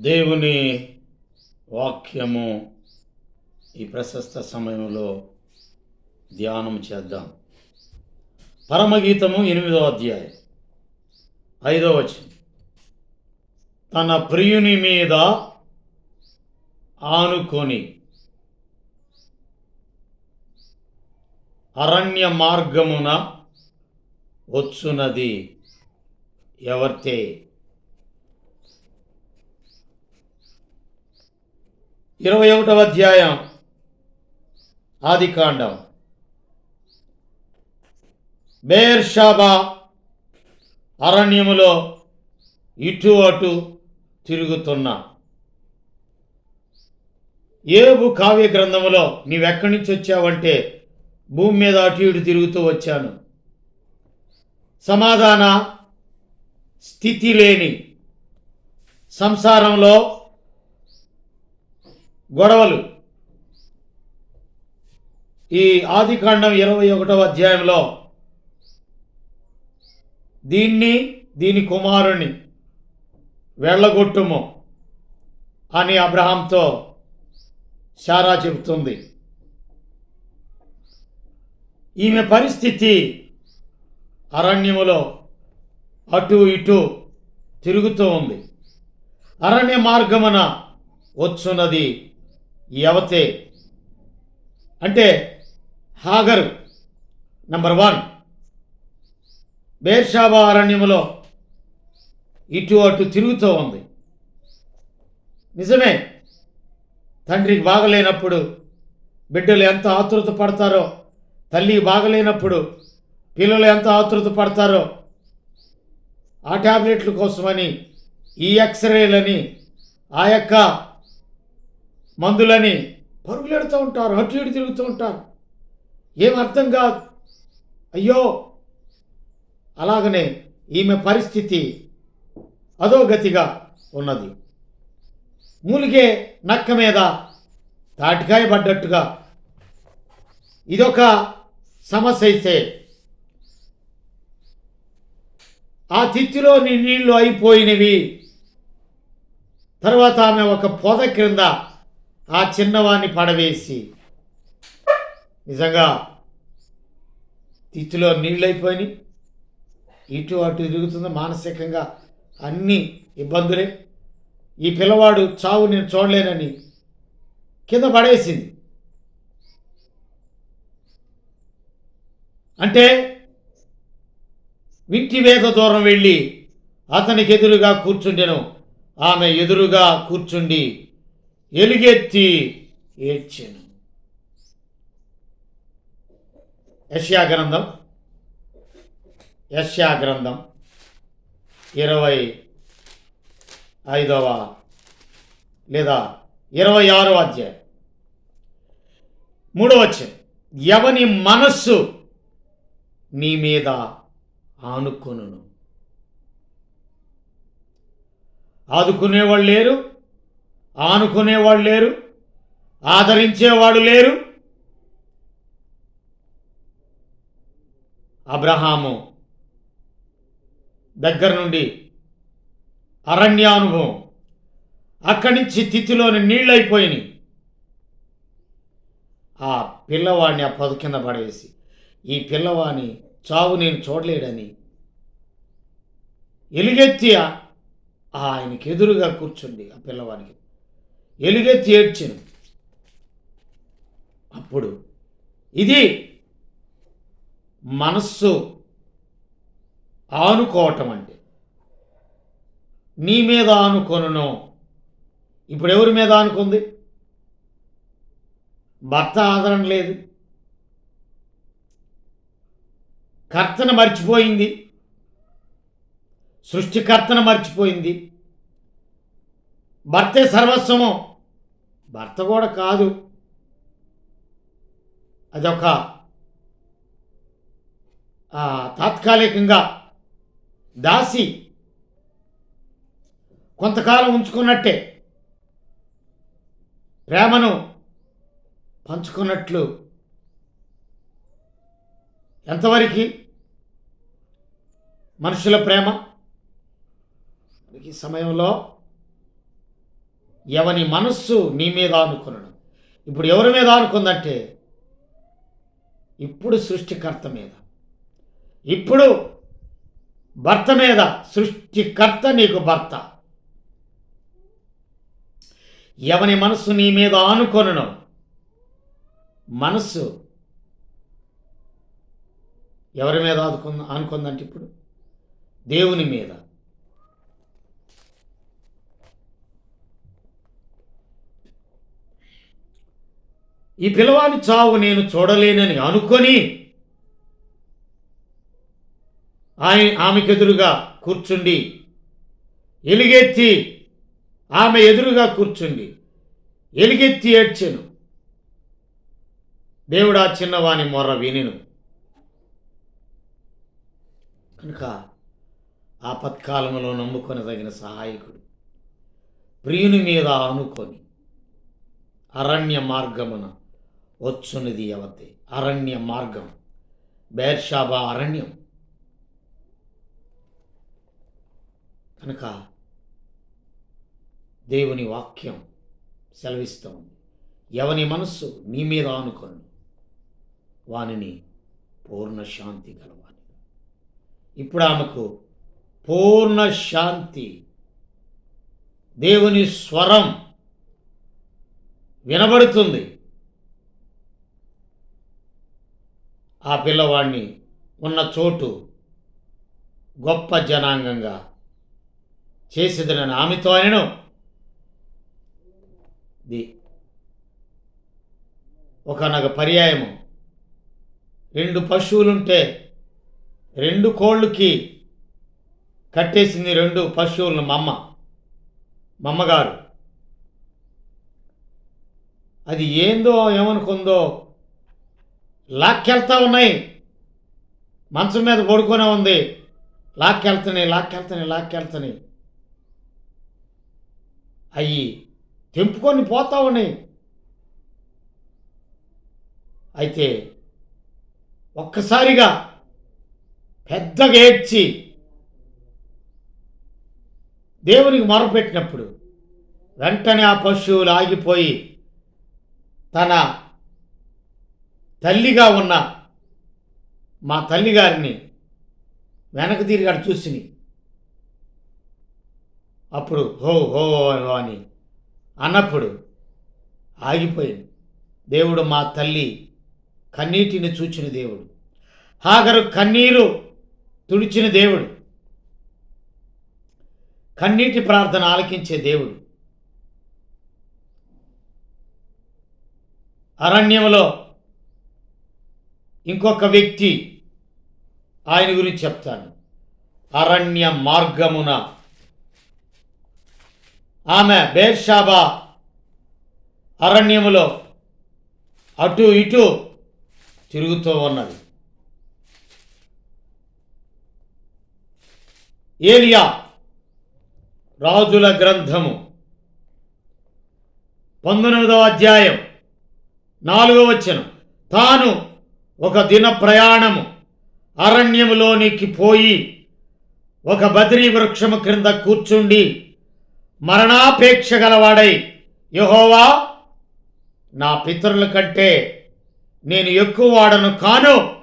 దేవుని వాక్యము ఈ ప్రశస్త సమయంలో ధ్యానం చేద్దాం. పరమగీతము ఎనిమిదో అధ్యాయం ఐదో వచనం. తన ప్రియుని మీద ఆనుకొని అరణ్య మార్గమున వచ్చునది ఎవర్తే? ఇరవై ఒకటవ అధ్యాయం. ఆదికాండం. బేర్షాబా అరణ్యములో ఇటు అటు తిరుగుతున్నా. ఏబు కావ్య గ్రంథములో నీవెక్కడి నుంచి వచ్చావంటే భూమి మీద అటు ఇటు తిరుగుతూ వచ్చాను. సమాధాన స్థితి లేని సంసారంలో గొడవలు. ఈ ఆదికాండం ఇరవై ఒకటవ అధ్యాయంలో దీన్ని దీని కుమారుని వెళ్ళగొట్టుము అని అబ్రహాంతో శారా చెబుతుంది. ఈమె పరిస్థితి అరణ్యములో అటు ఇటు తిరుగుతూ ఉంది. అరణ్య మార్గమున వచ్చున్నది యవతే అంటే హాగరు నంబర్ వన్. బేర్షాబా అరణ్యములో ఇటు అటు తిరుగుతూ ఉంది. నిజమే తండ్రికి బాగలేనప్పుడు బిడ్డలు ఎంత ఆతృత పడతారో తల్లి బాగలేనప్పుడు పిల్లలు ఎంత ఆతృత పడతారో ఆ ట్యాబ్లెట్ల కోసమని ఈ ఎక్స్రేలని ఆ యొక్క మందులని పరుగులెడుతూ ఉంటారు అటు ఇటు తిరుగుతూ ఉంటారు. ఏం అర్థం కాదు. అయ్యో! అలాగనే ఈమె పరిస్థితి అధోగతిగా ఉన్నది. మూలిగే నక్క మీద తాటికాయ పడ్డట్టుగా. ఇదొక సమస్య అయితే ఆ తిత్తిలోని నీళ్ళు అయిపోయినవి. తర్వాత ఆమె ఒక పొద క్రింద ఆ చిన్నవాణ్ణి పడవేసి నిజంగా తిత్తిలో నీళ్ళు అయిపోయినాయి ఇటు అటు తిరుగుతుంది మానసికంగా అన్ని ఇబ్బందులే. ఈ పిల్లవాడు చావు నేను చూడలేనని కింద పడేసింది. అంటే వింటి వేద దూరం వెళ్ళి అతనికి ఎదురుగా కూర్చుండెను. ఆమె ఎదురుగా కూర్చుండి ఎలుగెత్తి ఏడ్చెను. యష్యా గ్రంథం యష్యా గ్రంథం ఇరవై ఐదవ లేదా ఇరవై ఆరో అధ్యాయం. మూడవ వచ్చే ఎవని మనస్సు నీ మీద ఆనుకొనును. ఆదుకునేవాళ్ళు లేరు ఆనుకునేవాడు లేరు ఆదరించేవాడు లేరు. అబ్రహాము దగ్గర నుండి అరణ్యానుభవం. అక్కడి నుంచి తిథిలోని నీళ్ళైపోయినాయి ఆ పిల్లవాడిని ఆ పొద కింద పడేసి ఈ పిల్లవాడిని చావు నేను చూడలేడని ఎలుగెత్తి ఆయనకి ఎదురుగా కూర్చుండి ఆ పిల్లవాడికి ఎలుగెత్తి ఏడ్చింది అప్పుడు ఇది మనస్సు ఆనుకోవటం అంటే నీ మీద ఆనుకొనును. ఇప్పుడు ఎవరి మీద ఆనుకుంది? భర్త ఆదరణ లేదు. కర్తను మర్చిపోయింది. సృష్టికర్తను మర్చిపోయింది. భర్తే సర్వస్వము భర్త కూడా కాదు. అదొక తాత్కాలికంగా దాసి కొంతకాలం ఉంచుకున్నట్టే ప్రేమను పంచుకున్నట్లు. ఎంతవరకు మనుషుల ప్రేమ? ఈ సమయంలో ఎవని మనస్సు నీ మీద ఆనుకున్నాడు ఇప్పుడు ఎవరి మీద అనుకుందంటే ఇప్పుడు సృష్టికర్త మీద. ఇప్పుడు భర్త మీద సృష్టికర్త నీకు భర్త. ఎవని మనస్సు నీ మీద ఆనుకొనను మనస్సు ఎవరి మీద ఆదుకుంద ఆనుకుందంటే ఇప్పుడు? దేవుని మీద. ఈ పిల్లవాడి చావు నేను చూడలేనని అనుకొని ఆయన ఆమెకెదురుగా కూర్చుండి ఎలుగెత్తి ఆమె ఎదురుగా కూర్చుండి ఎలుగెత్తి ఏడ్చెను. దేవుడా చిన్నవాని మొర్ర వినిను. కనుక ఆపత్కాలంలో నమ్ముకొనదగిన సహాయకుడు ప్రియుని మీద అనుకొని అరణ్య మార్గమున వచ్చున్నది యవతి అరణ్య మార్గం. బేర్షాబా అరణ్యం. కనుక దేవుని వాక్యం సెలవిస్తూ ఉంది ఎవని మనస్సు నీ మీద ఆనుకొను వానిని పూర్ణ శాంతి గలవాని. ఇప్పుడు ఆమెకు పూర్ణ శాంతి దేవుని స్వరం వినబడుతుంది. ఆ పిల్లవాడిని ఉన్న చోటు గొప్ప జనాంగంగా చేసేదనని ఆమెతో ఆయనను. ది ఒకనొక పర్యాయము. రెండు పశువులుంటే రెండు కోళ్ళకి కట్టేసింది రెండు పశువులను మమ్మ మమ్మగారు. అది ఏందో ఏమనుకుందో లాక్కెళ్తా ఉన్నాయి. మంచం మీద పడుకొనే ఉంది. లాక్కెళ్తున్నాయి లాక్కెళ్తున్నాయి లాక్కెళ్తున్నాయి అయ్యి తెంపుకొని పోతా ఉన్నాయి. అయితే ఒక్కసారిగా పెద్దగా ఏడ్చి దేవునికి మొరపెట్టినప్పుడు వెంటనే ఆ పశువులు ఆగిపోయి తన తల్లిగా ఉన్న మా తల్లిగారిని వెనక తిరిగాడు చూసిని. అప్పుడు హో హో అని అన్నప్పుడు ఆగిపోయింది. దేవుడు మా తల్లి కన్నీటిని చూచిన దేవుడు. హాగరు కన్నీరు తుడిచిన దేవుడు. కన్నీటి ప్రార్థన ఆలకించే దేవుడు. అరణ్యంలో ఇంకొక వ్యక్తి ఆయన గురించి చెప్తాను. అరణ్య మార్గమున. ఆమె బేర్షాబా అరణ్యములో అటు ఇటు తిరుగుతూ ఉన్నది. ఏలియా రాజుల గ్రంథము పంతొమ్మిదవ అధ్యాయం నాలుగవ వచ్చను తాను ఒక దిన ప్రయాణము అరణ్యములోనికి పోయి ఒక బద్రీ వృక్షము క్రింద కూర్చుండి మరణాపేక్ష గలవాడై యహోవా నా పితరుల కంటే నేను ఎక్కువ వాడను కాను.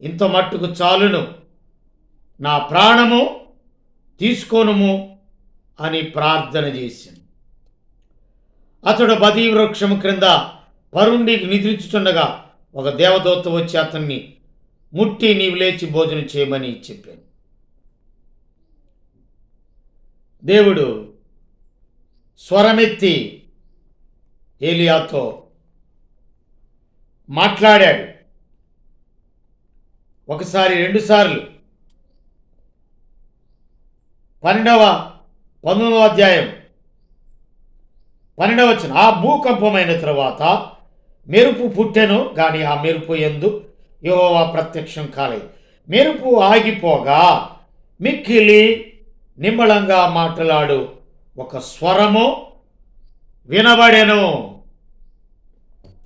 ఇంత మట్టుకు చాలును. నా ప్రాణము తీసుకోనుము అని ప్రార్థన చేసింది. అతడు బదీ వృక్షము క్రింద పరుండికి నిద్రించుచుండగా ఒక దేవదూత వచ్చి అతన్ని ముట్టి నీవు లేచి భోజనం చేయమని చెప్పాను. దేవుడు స్వరమెత్తి ఏలియాతో మాట్లాడాడు. ఒకసారి రెండుసార్లు పన్నెండవ పంతొమ్మిదవ అధ్యాయం. పన్నెండవ వచ్చిన ఆ భూకంపమైన తర్వాత మెరుపు పుట్టెను కానీ ఆ మెరుపు ఎందు యెహోవా ప్రత్యక్షం కాలేదు. మెరుపు ఆగిపోగా మిక్కిలి నిమ్మళంగా మాట్లాడు. ఒక స్వరము వినబడెను.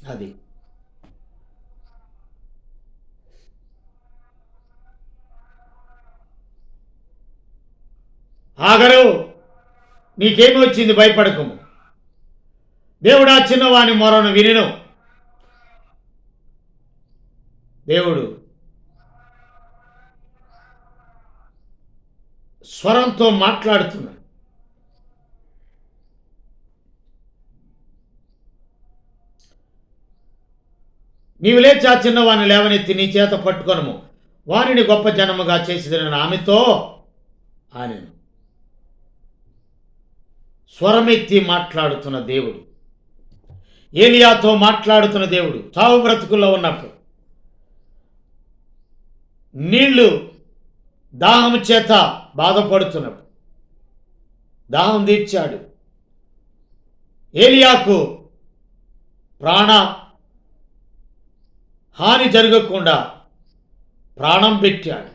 అది. ఆగరు. నీకేమి వచ్చింది భయపడకము దేవుడా చిన్నవాని మొరను వినిను. దేవుడు స్వరంతో మాట్లాడుతున్నాడు. నీవు లేచి ఆ చిన్నవాని లేవనెత్తి నీ చేత పట్టుకొనము. వారిని గొప్ప జనముగా చేసిన ఆమెతో ఆనెను. స్వరమెత్తి మాట్లాడుతున్న దేవుడు. ఏలియాతో మాట్లాడుతున్న దేవుడు చావు బ్రతుకుల్లో ఉన్నప్పుడు నీళ్ళు దాహం చేత బాధపడుతున్నప్పుడు దాహం తీర్చాడు. ఏలియాకు ప్రాణ హాని జరగకుండా ప్రాణం పెట్టాడు.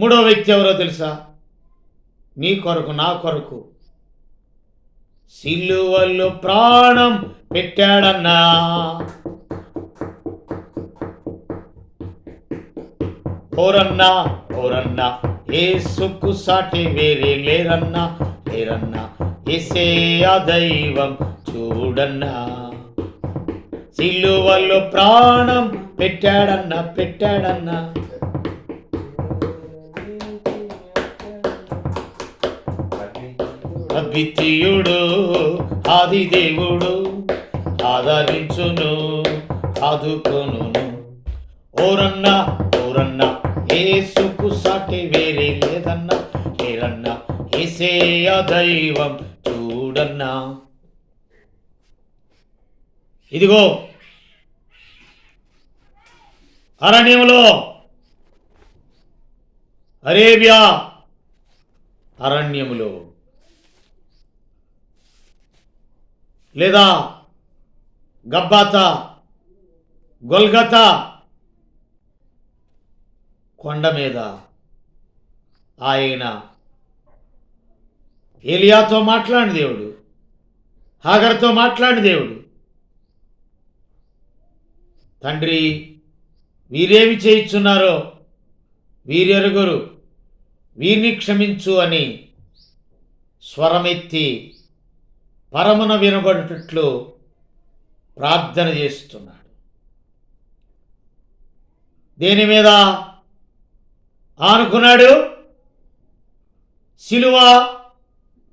మూడో వ్యక్తి ఎవరో తెలుసా? నీ కొరకు నా కొరకు సిలువల్లో ప్రాణం పెట్టాడన్నా. ఓరన్నా ఓరన్నా ఏ సుక్కు సాటి వేరే లేరన్నా లేరన్నా ఏసే ఆ దైవం చూడన్నా. సిలువల్లో ప్రాణం పెట్టాడన్నా పెట్టాడన్నా. అద్వితీయుడు ఆది దేవుడు ఆదరించును ఆదుకొను ఓరన్నా ఓరన్నా ఏసుకు సాటి వేరే లేదన్నా లేరన్నా ఏసేయ దైవం చూడన్నా. ఇదిగో అరణ్యంలో అరేబియా అరణ్యములో లేదా గబ్బాత గొల్గతా కొండ మీద ఆయన ఏలియాతో మాట్లాడిన దేవుడు హాగర్తో మాట్లాడిన దేవుడు. తండ్రి వీరేమి చేయిచున్నారో వీరెరుగురు వీరిని క్షమించు అని స్వరమెత్తి పరమున వినబడేటట్లు ప్రార్థన చేస్తున్నాడు. దేని మీద ఆనుకున్నాడు. సిలువ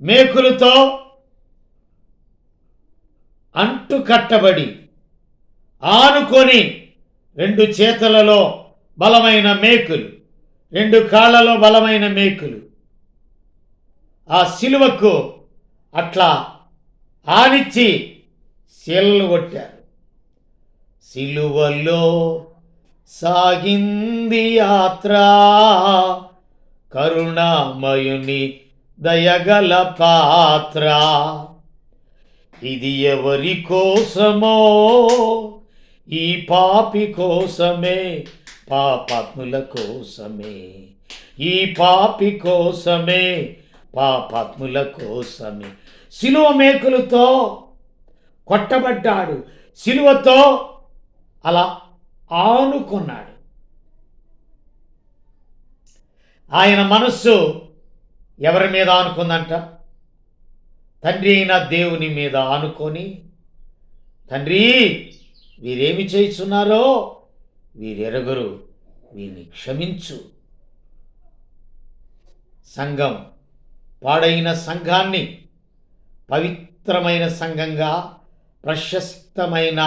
మేకులతో అంటు కట్టబడి ఆనుకొని రెండు చేతులలో బలమైన మేకులు రెండు కాళ్ళలో బలమైన మేకులు. ఆ సిలువకు అట్లా ఆనిచ్చి శీలలు కొట్టారు. సిలువలో సాగింది యాత్ర. కరుణామయుని దయగల పాత్ర. ఇది ఎవరి కోసమో? ఈ పాపి కోసమే పాపాత్ముల కోసమే. ఈ పాపి కోసమే పాపాత్ముల కోసమే. సిలువ మేకులతో కొట్టబడ్డాడు. సిలువతో అలా ఆనుకున్నాడు. ఆయన మనస్సు ఎవరి మీద ఆనుకుందంట? తండ్రి అయిన దేవుని మీద ఆనుకొని తండ్రి వీరేమి చేస్తున్నారో వీరెరగరు వీరిని క్షమించు. సంఘం పాడైన సంఘాన్ని పవిత్రమైన సంఘంగా ప్రశస్తమైన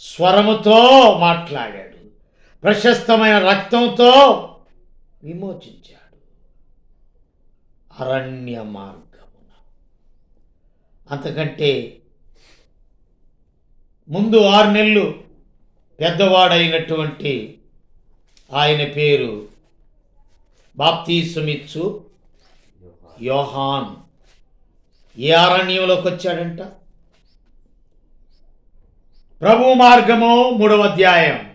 స్వరముతో మాట్లాడాడు. ప్రశస్తమైన రక్తంతో విమోచించాడు. అరణ్య మార్గమున. అంతకంటే ముందు ఆరు నెలలు పెద్దవాడైనటువంటి ఆయన పేరు బాప్తీసుమిచ్చు యోహాన్. ఏ అరణ్యంలోకి వచ్చాడంట ప్రభు మార్గము మూడవ అధ్యాయం.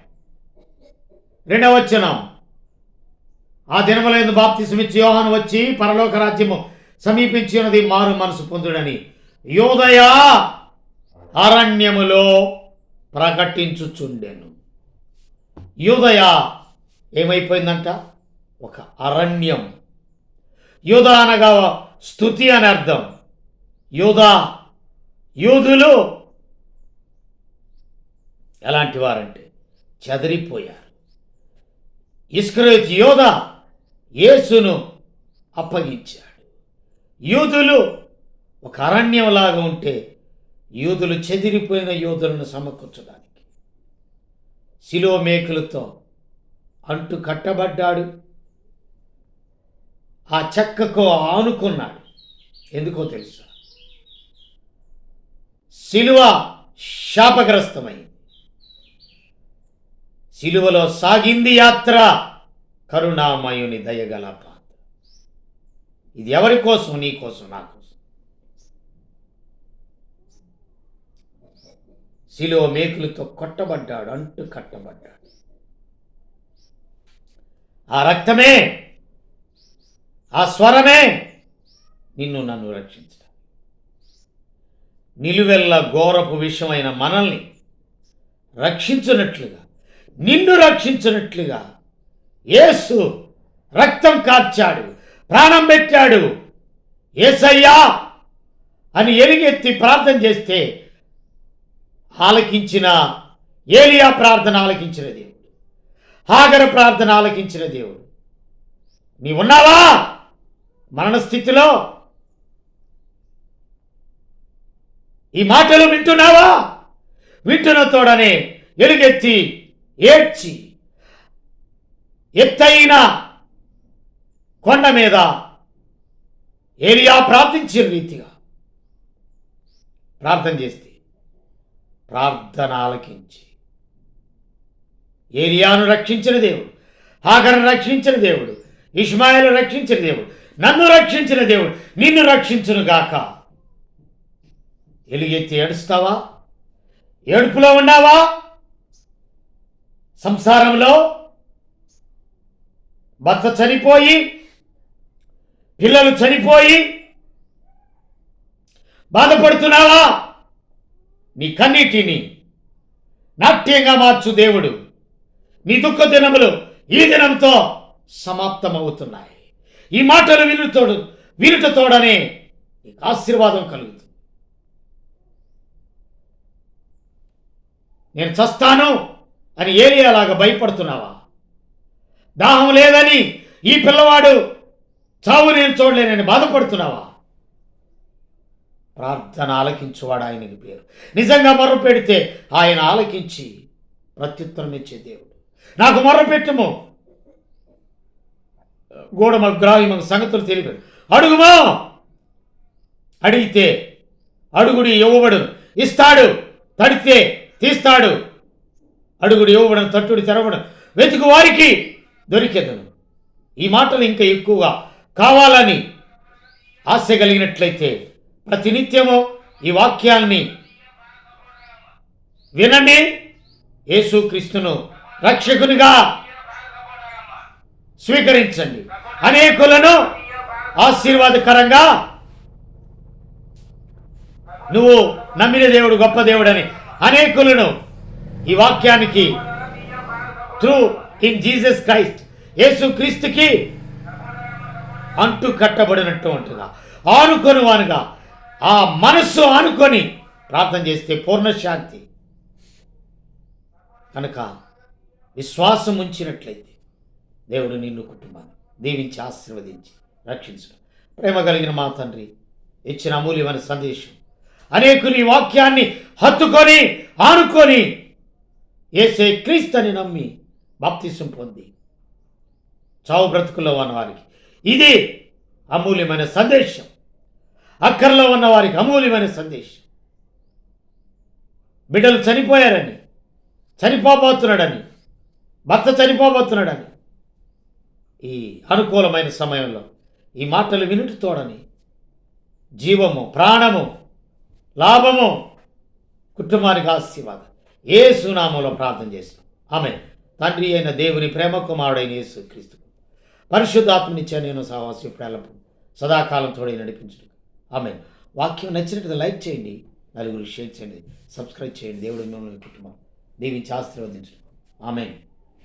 రెండవ వచనం ఆ దినములందు బాప్తిసమిచ్చి యోహాను వచ్చి పరలోక రాజ్యము సమీపించినది మారు మనసు పొందుడని యోదయ అరణ్యములో ప్రకటించుచుండెను. యోదయ ఏమైపోయిందంట? ఒక అరణ్యం. యూద అనగా స్థుతి అని అర్థం. యోధ యోధులు ఎలాంటి వారంటే చెదిరిపోయారు. ఇస్క్రేత్ యోధ యేసును అప్పగించాడు. యూదులు ఒక అరణ్యంలాగా ఉంటే యూదులు చెదిరిపోయిన యూదులను సమకూర్చడానికి శిలో మేకులతో అంటు కట్టబడ్డాడు. ఆ చెక్కకు ఆనుకున్నాడు. ఎందుకో తెలుసా? శిలువ శాపగ్రస్తమైంది. శిలువలో సాగింది యాత్ర. కరుణామయుని దయగల పాత్ర. ఇది ఎవరి కోసం? నీ కోసం నా కోసం. శిలువ మేకులతో కొట్టబడ్డాడు అంటు కట్టబడ్డాడు. ఆ రక్తమే ఆ స్వరమే నిన్ను నన్ను రక్షించడం. నిలువెల్ల ఘోరపు విషయమైన మనల్ని రక్షించున్నట్లుగా నిన్ను రక్షించినట్లుగా. యేసు రక్తం కార్చాడు ప్రాణం పెట్టాడు. ఏసయ్యా అని ఎరిగెత్తి ప్రార్థన చేస్తే ఆలకించిన ఏలియా ప్రార్థన ఆలకించిన దేవుడు. హాగర ప్రార్థన ఆలకించిన దేవుడు. నీ ఉన్నావా మరణస్థితిలో? ఈ మాటలు వింటున్నావా? వింటున్న తోడనే ఎలుగెత్తి ఏడ్చి ఎత్తైన కొండ మీద ఏలియా ప్రార్థించిన రీతిగా ప్రార్థన చేస్తే ప్రార్థన ఆలకించి ఏలియాను రక్షించిన దేవుడు హాగర్ను రక్షించిన దేవుడు ఇష్మాయిలు రక్షించిన దేవుడు నన్ను రక్షించిన దేవుడు నిన్ను రక్షించును గాక. ఎలుగెత్తి ఏడుస్తావా? ఏడుపులో ఉన్నావా? సంసారంలో భర్త చనిపోయి పిల్లలు చనిపోయి బాధపడుతున్నావా? నీ కన్నీటిని నాట్యంగా మార్చు దేవుడు. నీ దుఃఖ దినములు ఈ దినంతో సమాప్తమవుతున్నాయి. ఈ మాటలు వినుతోడు వినుటతోడనే నీకు ఆశీర్వాదం కలుగుతుంది. నేను చస్తాను. అని ఏలియాలాగా భయపడుతున్నావా? దాహం లేదని ఈ పిల్లవాడు చావు నేను చూడలేనని బాధపడుతున్నావా? ప్రార్థన ఆలకించువాడు ఆయనకి పేరు. నిజంగా మొర్ర పెడితే ఆయన ఆలకించి ప్రత్యుత్తరం ఇచ్చే దేవుడు. నాకు మొర్ర పెట్టుము. గోడమ గ్రాహిమ సంగతులు తెలిపాడు అడుగుమా! అడిగితే అడుగుడి ఇవ్వబడు ఇస్తాడు తడితే తీస్తాడు. అడుగుడు ఇవ్వబడను తట్టుడు తెరవడం వెతుకు వారికి దొరికేదను. ఈ మాటలు ఇంకా ఎక్కువగా కావాలని ఆశ కలిగినట్లయితే ప్రతినిత్యము ఈ వాక్యాల్ని వినండి. యేసుక్రీస్తును రక్షకునిగా స్వీకరించండి. అనేకులను ఆశీర్వాదకరంగా నువ్వు నమ్మిన దేవుడు గొప్ప దేవుడని అనేకులను ఈ వాక్యానికి త్రూ ఇన్ జీసస్ క్రైస్ట్ యేసు క్రీస్తుకి అంటు కట్టబడినటువంటిగా ఆనుకొని వానుగా ఆ మనస్సు ఆనుకొని ప్రార్థన చేస్తే పూర్ణశాంతి. కనుక విశ్వాసం ఉంచినట్లయితే దేవుడు నిన్ను కుటుంబాన్ని దీవించి ఆశీర్వదించి రక్షించడం ప్రేమ కలిగిన మా తండ్రి ఇచ్చిన అమూల్యమైన సందేశం. అనేకులు ఈ వాక్యాన్ని హత్తుకొని ఆనుకొని ఏసే క్రీస్తుని నమ్మి బాప్తిసం పొంది. చావు బ్రతుకుల్లో ఉన్న వారికి ఇది అమూల్యమైన సందేశం. అక్కర్లో ఉన్న వారికి అమూల్యమైన సందేశం. బిడ్డలు చనిపోయారని చనిపోబోతున్నాడని భర్త చనిపోబోతున్నాడని ఈ అనుకూలమైన సమయంలో ఈ మాటలు వినుటి తోడని జీవము ప్రాణము లాభము కుటుంబానికి ఆశీర్వాదం. ఏ సునామంలో ప్రార్థన చేసినాం ఆమె తండ్రి అయిన దేవుని ప్రేమ కుమారుడైన యేసు క్రీస్తు. పరిశుద్ధాత్మనిచ్చా నేను సహవాసి ప్రేలపు సదాకాలం తోడే నడిపించడం ఆమె వాక్యం నచ్చినట్టు లైక్ చేయండి. నలుగురు షేర్ చేయండి. సబ్స్క్రైబ్ చేయండి. దేవుడు మిమ్మల్ని కుటుంబం దీవించి ఆశీర్వదించడం ఆమె